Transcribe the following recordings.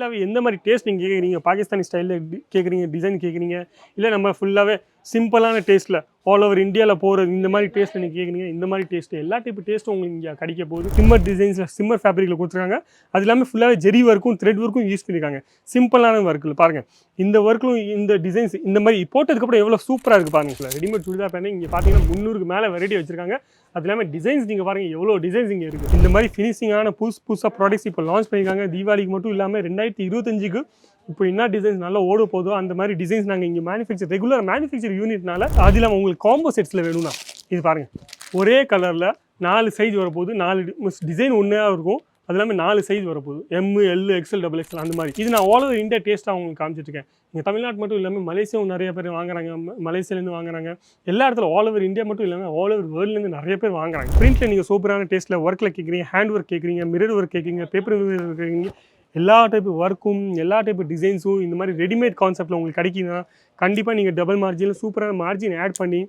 ஃபுல்லாகவே எந்த மாதிரி டேஸ்ட் நீங்கள் கேட்குறீங்க பாகிஸ்தானி ஸ்டைலில் கேட்குறீங்க டிசைன் கேட்குறீங்க இல்லை நம்ம ஃபுல்லாகவே சிம்பிளான டேஸ்ட்டில் ஆல் ஓவர் இந்தியாவில் போகிறது இந்த மாதிரி டேஸ்ட் நீங்கள் கேட்குறீங்க இந்த மாதிரி டேஸ்ட் எல்லா டைப் டேஸ்ட்டும் உங்களுக்கு இங்கே கிடைக்க போகுது. சிம்மர் டிசைன்ஸில் சிம்மர் ஃபேப்ரிக்கில் கொடுத்துருக்காங்க. அது இல்லாமல் ஃபுல்லாகவே ஜெரி ஒர்க்கும் த்ரெட் ஒர்க்கும் யூஸ் பண்ணியிருக்காங்க சிம்பிளான ஒர்க்கில் பாருங்கள் இந்த ஒர்க்கும் இந்த டிசைன்ஸ் இந்த மாதிரி போட்டதுக்கப்புறம் எவ்வளோ சூப்பராக இருக்குது பாருங்கள் சார் ரெடிமேட் சுடிதார் பேண்ட் இங்கே பார்த்தீங்கன்னா முந்நூறுக்கு மேலே வெரைட்டி வச்சிருக்காங்க. அது இல்லாமல் டிசைன்ஸ் நீங்கள் பாருங்கள் எவ்வளோ டிசைன்ஸ் இங்கே இருக்குது இந்த மாதிரி ஃபினிஷிங்கான புதுசு புதுசாக ப்ராடக்ட்ஸ் இப்போ லான்ச் பண்ணியிருக்காங்க தீபாவளிக்கு மட்டும் இல்லாமல் ரெண்டாயிரத்தி இருபத்தஞ்சுக்கு இப்போ என்ன டிசைன்ஸ் நல்லா ஓட போதோ அந்த மாதிரி டிசைன்ஸ் நாங்கள் இங்கே மேனுஃபேக்சர் ரெகுலர் மேனுஃபேக்சர் யூனிட்னால அது இல்லாமல் உங்களுக்கு காம்போ செட்ஸில் வேணும்னா இது பாருங்கள் ஒரே கலரில் நாலு சைஸ் வரப்போகுது நாலு டிசைன் ஒன்றா இருக்கும். அது இல்லாமல் நாலு சைஸ் வரப்போகுது. M L XL double XL அந்த மாதிரி. இது நான் ஆல் ஓவர் இந்தியா டேஸ்ட்டாக உங்களுக்கு காமிச்சிருக்கேன் இங்கே தமிழ்நாட்டு மட்டும் இல்லாமல் மலேசியாவும் நிறைய பேர் வாங்குறாங்க. மலேசியாலேருந்து வாங்குறாங்க. எல்லா இடத்துல ஆல் ஓவர் இந்தியா மட்டும் இல்லாமல் ஆல் ஓவர் நிறைய பேர் வாங்குறாங்க. பிரிண்ட்டில் நீங்கள் சூப்பரான டேஸ்ட்டில் ஒர்க்கில் கேட்குறீங்க ஹேண்ட் ஒர்க் கேட்குறீங்க மிரர் ஒர்க் கேட்குறீங்க பேப்பர் கேட்குறீங்க எல்லா டைப் ஒர்க்கும் எல்லா டைப் டிசைன்ஸும் இந்த மாதிரி ரெடிமேட் கான்செப்ட்டில் உங்களுக்கு கிடைக்குதுன்னா கண்டிப்பாக நீங்கள் டபுள் மார்ஜினில் சூப்பரான மார்ஜின் ஆட் பண்ணி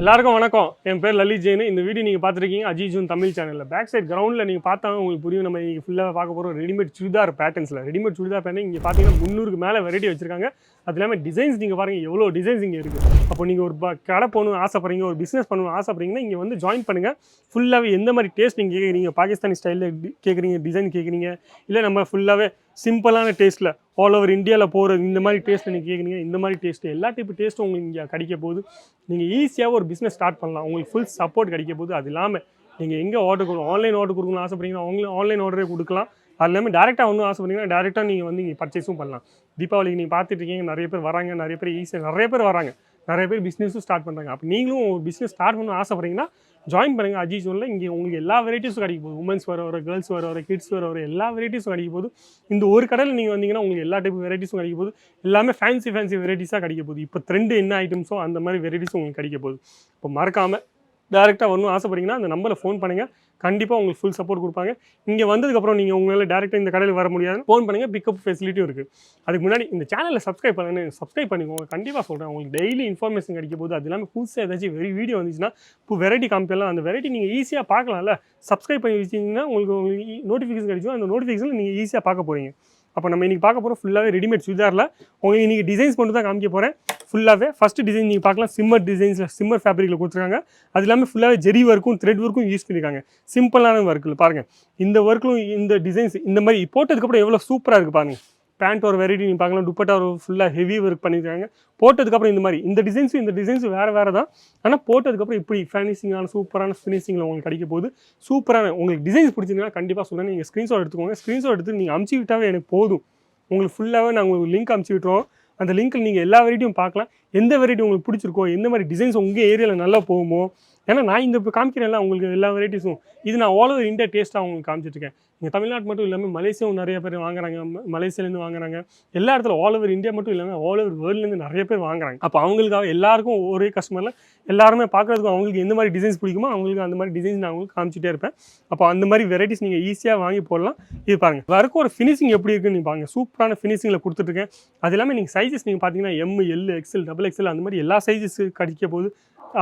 எல்லாருக்கும் வணக்கம். என் பேர் லலித் ஜெயின். இந்த வீடியோ நீங்கள் பார்த்துருக்கீங்க அஜய் ஜூன் தமிழ் சேனலில் பேக் சைட் கிரவுண்டில் நீங்கள் பார்த்தா உங்களுக்கு புரியும். நம்ம இங்கே ஃபுல்லாக பார்க்க போகிறோம் ரெடிமேட் சுடிதார் பேட்டர்ன்ஸில் ரெடிமேட் சுடிதார் பேட்டர்ன் இங்கே பார்த்தீங்கன்னா முந்நூறுக்கு மேலே வெரைட்டி வச்சிருக்காங்க. அது இல்லாமல் டிசைன்ஸ் நீங்கள் பாருங்கள் எவ்வளோ டிசைன்ஸ் இங்கே இருக்குது அப்போ நீங்கள் ஒரு ப- கடை போகணும்னு ஆசைப்படுறீங்க ஒரு பிஸ்னஸ் பண்ணணும் ஆசைப்படுறீங்கன்னா இங்கே வந்து ஜாயின் பண்ணுங்கள் ஃபுல்லாகவே எந்த மாதிரி டேஸ்ட் நீங்கள் கேட்குறீங்க பாகிஸ்தானி ஸ்டைலில் கேட்குறீங்க டிசைன் கேட்குறீங்க இல்லை நம்ம ஃபுல்லாகவே சிம்பிளான டேஸ்ட்டில் ஆல் ஓவர் இந்தியாவில் போகிறது இந்த மாதிரி டேஸ்ட் நீங்கள் கேட்குறீங்க இந்த மாதிரி டேஸ்ட்டு எல்லா டைப் டேஸ்ட்டும் உங்களுக்கு இங்கே கிடைக்க போகுது. நீங்கள் ஈஸியாக ஒரு பிஸ்னஸ் ஸ்டார்ட் பண்ணலாம். உங்களுக்கு ஃபுல் சப்போர்ட் கிடைக்க போகுது. அது இல்லாமல் நீங்கள் எங்கே ஆர்டர் கொடுக்கணும் ஆன்லைன் ஆர்டர் கொடுக்கணும்னு ஆசைப்படுறீங்கன்னா அவங்களும் ஆன்லைன் ஆர்டரே கொடுக்கலாம். அது இல்லாமல் டேரெக்டாக ஒன்றும் ஆசைப்பட்டீங்கன்னா டேரெக்டாக நீங்கள் வந்து இங்கே பர்ச்சேஸும் பண்ணலாம். தீபாவளிக்கு நீங்கள் பார்த்துட்டு இருக்கீங்க நிறைய பேர் வராங்க நிறைய பேர் ஈஸியாக நிறைய பேர் வராங்க. நிறைய பேர் பிஸ்னஸும் ஸ்டார்ட் பண்ணுறாங்க அப்போ நீங்களும் ஒரு பிஸ்னஸ் ஸ்டார்ட் பண்ண ஆசைப்படுறீங்கன்னா ஜாயின் பண்ணுங்கள் அஜி ஜோனில் இங்கே உங்களுக்கு எல்லா வெரைட்டிஸும் கிடைக்க போகுது. உமன்ஸ் வர வர கேர்ள்ஸ் வர வர கிட்ஸ் வர வர எல்லா வெரைட்டிஸும் கிடைக்க போகுது. இந்த ஒரு கடையில் நீங்கள் வந்தீங்கன்னா உங்களுக்கு எல்லா டைப் வெரைட்டிஸும் கிடைக்க போகுது. எல்லாமே ஃபேன்சி ஃபேன்சி வெரைட்டிஸாக கிடைக்க போகுது. இப்போ ட்ரெண்டு என்ன ஐட்டம்ஸோ அந்த மாதிரி வெரைட்டிஸும் உங்களுக்கு கிடைக்க போகுது. இப்போ மறக்காமல் டேரெக்டாக வரணும் ஆசைப்படுறீங்கன்னா அந்த நம்பரில் ஃபோன் பண்ணுங்கள் கண்டிப்பாக உங்களுக்கு ஃபுல் சப்போர்ட் கொடுப்பாங்க. இங்கே வந்ததுக்கப்புறம் நீங்கள் உங்களால் டேரெக்டாக இந்த கடையில் வர முடியாது. ஃபோன் பண்ணுங்கள் பிக்கப் ஃபெசிலிட்டியும் இருக்குது அதுக்கு முன்னாடி இந்த சேனலில் சப்ஸ்கிரைப் பண்ணுங்க சப்ஸ்கிரைப் பண்ணிக்கோங்க. கண்டிப்பாக சொல்கிறேன் உங்களுக்கு டெய்லி இன்ஃபர்மேஷன் கிடைக்கும் போது அது இல்லாமல் புதுசாக ஏதாச்சும் வெரி வீடியோ வந்துச்சுன்னா இப்போ வெரைட்டி காமிக்கலாம் அந்த வெரைட்டி நீங்கள் ஈஸியாக பார்க்கலாம்ல. சப்ஸ்கிரைப் பண்ணி வச்சிங்கன்னா உங்களுக்கு உங்களுக்கு e-, நோட்டிஃபிகேஷன் கிடைக்கும். அந்த நோட்டிஃபிகேஷன் நீங்கள் ஈஸியாக பார்க்க போகிறீங்க அப்போ நம்ம இன்றைக்கி பார்க்க போகிறோம் ஃபுல்லாகவே ரெடிமேட் சுடிதாரில். உங்களுக்கு இன்றைக்கி டிசைன்ஸ் மட்டும் தான் காமிக்க போகிறேன் ஃபுல்லாகவே ஃபஸ்ட்டு டிசைன் நீங்கள் பார்க்கலாம். சிம்மர் டிசைன்ஸில் சிம்மர் ஃபேப்ரிக்கில் கொடுத்துருக்காங்க. அது இல்லாமல் ஃபுல்லாகவே ஜெரி ஒர்க்கும் த்ரெட் ஒர்க்கும் யூஸ் பண்ணியிருக்காங்க சிம்பிளான ஒர்க்கில் பாருங்கள் இந்த ஒர்க்கும் இந்த டிசைன்ஸ் இந்த மாதிரி போட்டதுக்கப்புறம் எவ்வளோ சூப்பராக இருக்குது பாருங்கள் பேண்ட் ஒரு வெரைட்டி நீங்கள் பார்க்கலாம். துப்பட்டா ஒரு ஃபுல்லாக ஹெவி ஒர்க் பண்ணியிருக்காங்க போட்டதுக்கப்புறம் இந்த மாதிரி. இந்த டிசைன்ஸும் இந்த டிசைன்ஸும் வேறு வேறு தான். ஆனால் போட்டதுக்கப்புறம் இப்படி ஃபேனிஷிங்கான சூப்பரான ஃபினிஷிங்கில் உங்களுக்கு கிடைக்க போகுது. சூப்பரான உங்களுக்கு டிசைன்ஸ் பிடிச்சிருந்தீங்கன்னா கண்டிப்பாக சொல்லுங்கள் நீங்கள் ஸ்க்ரீன்ஷாட் எடுத்துக்கோங்க. ஸ்க்ரீன்ஷாட் எடுத்து நீங்கள் அமுச்சு விட்டாவே எனக்கு போதும். உங்களுக்கு ஃபுல்லாகவே நாங்கள் உங்களுக்கு லிங்க் அமுச்சு விட்டுருவோம். அந்த லிங்க்கில் நீங்கள் எல்லா வெரைட்டியும் பார்க்கலாம். எந்த வெரைட்டி உங்களுக்கு பிடிச்சிருக்கோ எந்த மாதிரி டிசைன்ஸ் உங்கள் ஏரியாவில் நல்லா போகுமோ ஏன்னா நான் இந்த இப்போ காமிக்கிறேன்ல உங்களுக்கு எல்லா வெரைட்டிஸும் இது நான் ஆல் ஓவர் இந்தியா டேஸ்ட்டாக உங்களுக்கு காமிச்சிட்ருக்கேன் இங்கே தமிழ்நாடு மட்டும் இல்லாமல் மலேசியாவும் நிறைய பேர் வாங்குறாங்க. மலேசியாலேருந்து வாங்குறாங்க. எல்லா இடத்துல ஆல் ஓவர் இந்தியா மட்டும் இல்லாமல் ஆல் ஓவர் வேர்ல்ட்லேருந்து நிறைய பேர் வாங்குறாங்க. அப்போ அவங்களுக்காக எல்லாருக்கும் ஒரே கஸ்டமரில் எல்லாருமே பார்க்குறதுக்கும் அவங்களுக்கு எந்த மாதிரி டிசைன்ஸ் பிடிக்குமோ அவங்களுக்கு அந்த மாதிரி டிசைன்ஸ் நான் அவங்களுக்கு காமிச்சிட்டே இருப்பேன். அப்போ அந்த மாதிரி வெரைட்டிஸ் நீங்கள் ஈஸியாக வாங்கி போடலாம். இது பாருங்கள் வரைக்கும் ஒரு ஃபினிஷிங் எப்படி இருக்குன்னு நீங்கள் பாருங்க. சூப்பரான ஃபினிஷிங்கில் கொடுத்துட்ருக்கேன். அது இல்லாமல் நீங்கள் சைஸஸ் நீங்கள் பார்த்தீங்கன்னா M L XL double XL அந்த மாதிரி எல்லா சைஸஸ் கிடைக்க போகுது.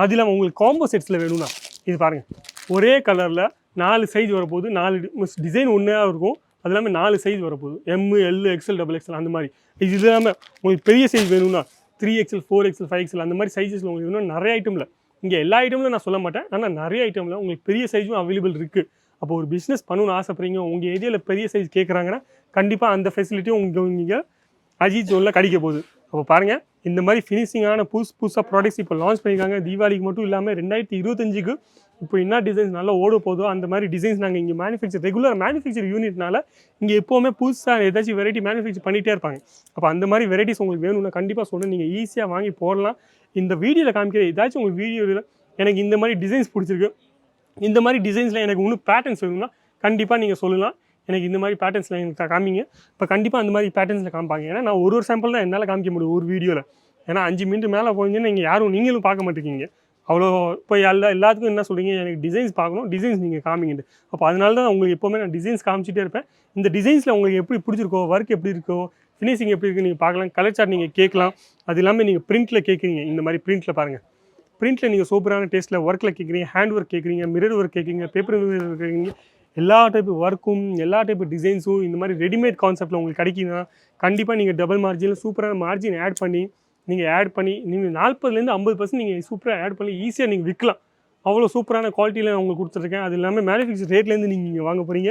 அது இல்லாமல் உங்களுக்கு காம்போ செட்ஸில் வேணும்னா இது பாருங்கள் ஒரே கலரில் நாலு சைஸ் வரப்போகுது. நாலு டிசைன் ஒன்றா இருக்கும். அது இல்லாமல் நாலு சைஸ் வரப்போகுது. M L XL double XL அந்த மாதிரி. இது இல்லாமல் உங்களுக்கு பெரிய சைஸ் வேணும்னா three XL four XL five XL அந்த மாதிரி சைஸஸில் உங்களுக்கு இன்னும் நிறைய ஐட்டமில் இங்கே எல்லா ஐட்டமில் நான் சொல்ல மாட்டேன். ஆனால் நிறைய ஐட்டமில் உங்களுக்கு பெரிய சைஸும் அவைலபிள் இருக்குது அப்போ ஒரு பிஸ்னஸ் பண்ணணும்னு ஆசைப்படுறீங்க உங்கள் ஏரியாவில் பெரிய சைஸ் கேட்குறாங்கன்னா கண்டிப்பாக அந்த ஃபெசிலிட்டியும் உங்கள் நீங்கள் அஜித் ஜோனில் கிடைக்க போகுது. அப்போ பாருங்கள் இந்த மாதிரி ஃபினிஷிங்கான புதுசு புதுசாக ப்ராடக்ட்ஸ் இப்போ லான்ச் பண்ணியிருக்காங்க தீபாவளிக்கு மட்டும் இல்லாமல் ரெண்டாயிரத்தி இருபத்தஞ்சுக்கு இப்போ என்ன டிசைன்ஸ் நல்லா ஓட போதோ அந்த மாதிரி டிசைன்ஸ் நாங்கள் இங்கே மேனுஃபேக்சர் ரெகுலர் மேனுஃபேக்சர் யூனிட்னால இங்கே எப்போவுமே புதுசாக ஏதாச்சும் வெரைட்டி மேனுஃபேக்சர் பண்ணிகிட்டே இருப்பாங்க. அப்போ அந்த மாதிரி வெரைட்டிஸ் உங்களுக்கு வேணும்னா கண்டிப்பாக சொல்லுங்கள் நீங்கள் ஈஸியாக வாங்கி போடலாம். இந்த வீடியோவில் காமிக்கிற ஏதாச்சும் உங்கள் வீடியோவில் எனக்கு இந்த மாதிரி டிசைன்ஸ் பிடிச்சிருக்கு. இந்த மாதிரி டிசைன்ஸில் எனக்கு இன்னும் பேட்டர்ன்ஸ் வேணும்னா கண்டிப்பாக நீங்கள் சொல்லலாம். எனக்கு இந்த மாதிரி பேட்டர்ன்ஸில் எனக்கு காமிங்க. இப்போ கண்டிப்பாக அந்த மாதிரி பேட்டர்ன்ஸில் காமிப்பாங்க. ஏன்னா நான் ஒரு ஒரு சாம்பிள் தான் என்னால் காமிக்க முடியும் ஒரு வீடியோவில் ஏன்னா அஞ்சு மினிட் மேலே போனீங்கன்னா நீங்கள் யாரும் நீங்களும் பார்க்க மாட்டேங்கிங்க அவ்வளோ இப்போ எல்லா எல்லாத்துக்கும் என்ன சொல்கிறீங்க எனக்கு டிசைன்ஸ் பார்க்கணும். டிசைன்ஸ் நீங்கள் காமிங்கன்ட்டு. அப்போ அதனால தான் உங்களுக்கு எப்போவுமே நான் டிசைன்ஸ் காமிச்சிட்டே இருப்பேன். இந்த டிசைன்ஸில் உங்களுக்கு எப்படி பிடிச்சிருக்கோ ஒர்க் எப்படி இருக்கோ ஃபினிஷிங் எப்படி இருக்குது நீங்கள் பார்க்கலாம். கலர் சார்ட் நீங்கள் கேட்கலாம். அது இல்லாமல் நீங்கள் பிரிண்ட்டில் கேட்குறீங்க. இந்த மாதிரி பிரிண்ட்டில் பாருங்கள் பிரிண்ட்டில் நீங்கள் சூப்பரான டேஸ்ட்டில் ஒர்க்கில் கேட்குறீங்க. ஹேண்ட் ஒர்க் கேட்குறீங்க. மிரர் ஒர்க் கேட்குறீங்க பேப்பர் கேட்குறீங்க. எல்லா டைப் ஒர்க்கும் எல்லா டைப் டிசைன்ஸும் இந்த மாதிரி ரெடிமேட் கான்செப்ட்டில் உங்களுக்கு கிடைக்குதுன்னா கண்டிப்பாக நீங்கள் டபுள் மார்ஜினில் சூப்பரான மார்ஜின் ஆட் பண்ணி நீங்கள் ஆட் பண்ணி நீங்கள் நாற்பதுலேருந்து ஐம்பது பர்சன்ட் நீங்கள் சூப்பராக ஆட் பண்ணி ஈஸியாக நீங்கள் விற்கலாம் அவ்வளோ சூப்பரான குவாலிட்டியில் நான் உங்களுக்கு கொடுத்துருக்கேன். அது இல்லாமல் மேனுஃபேக்சர் ரேட்லேருந்து நீங்கள் இங்கே வாங்க போகிறீங்க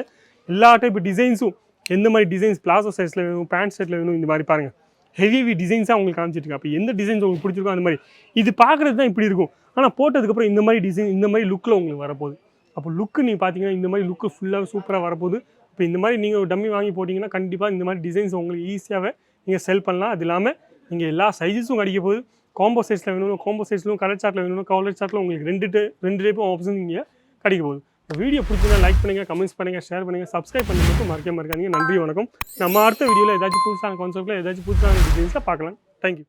எல்லா டைப் டிசைன்ஸும் எந்த மாதிரி டிசைன்ஸ் பிளாசோ சைஸில் வேணும் பேண்ட் செட்டில் வேணும் இந்த மாதிரி பாருங்கள் ஹெவி ஹெவி டிசைன்ஸாக உங்களுக்கு காமிச்சிட்டு அப்போ எந்த டிசைன்ஸ் உங்களுக்கு பிடிச்சிருக்கோ அந்த மாதிரி. இது பார்க்குறது தான் இப்படி இருக்கும். ஆனால் போட்டதுக்கப்புறம் இந்த மாதிரி டிசைன் இந்த மாதிரி லுக்கில் உங்களுக்கு வரப்போகுது. அப்போ லுக்கு நீங்கள் பார்த்தீங்கன்னா இந்த மாதிரி லுக்கு ஃபுல்லாக சூப்பராக வரப்போகுது. இப்போ இந்த மாதிரி நீங்கள் ஒரு டம்மி வாங்கி போட்டிங்கன்னா கண்டிப்பாக இந்த மாதிரி டிசைன்ஸ் உங்களுக்கு ஈஸியாகவே நீங்கள் செல் பண்ணலாம். அது இல்லாமல் நீங்கள் எல்லா சைஸஸும் கிடைக்க போது காம்போ சைஸில் வேணும் காம்போ சைஸ்லும் கலர் சார்ட்டில் வேணும் கலர் சார்ட்டில் உங்களுக்கு ரெண்டு ரெண்டு டைப்பும் ஆப்ஷன் இங்கே கிடைக்க போகுது. இந்த வீடியோ பிடிச்சிருந்தா லைக் பண்ணுங்கள் கமெண்ட்ஸ் பண்ணுங்கள் ஷேர் பண்ணுங்கள் சப்ஸ்கிரைப் பண்ணி மறக்க மறக்காதீங்க நன்றி வணக்கம். நம்ம அடுத்த வீடியோவில் ஏதாச்சும் புதுசான கான்செப்ட்டில் ஏதாச்சும் புதுசான டிசைன்ஸில் பார்க்கலாம். தேங்க்யூ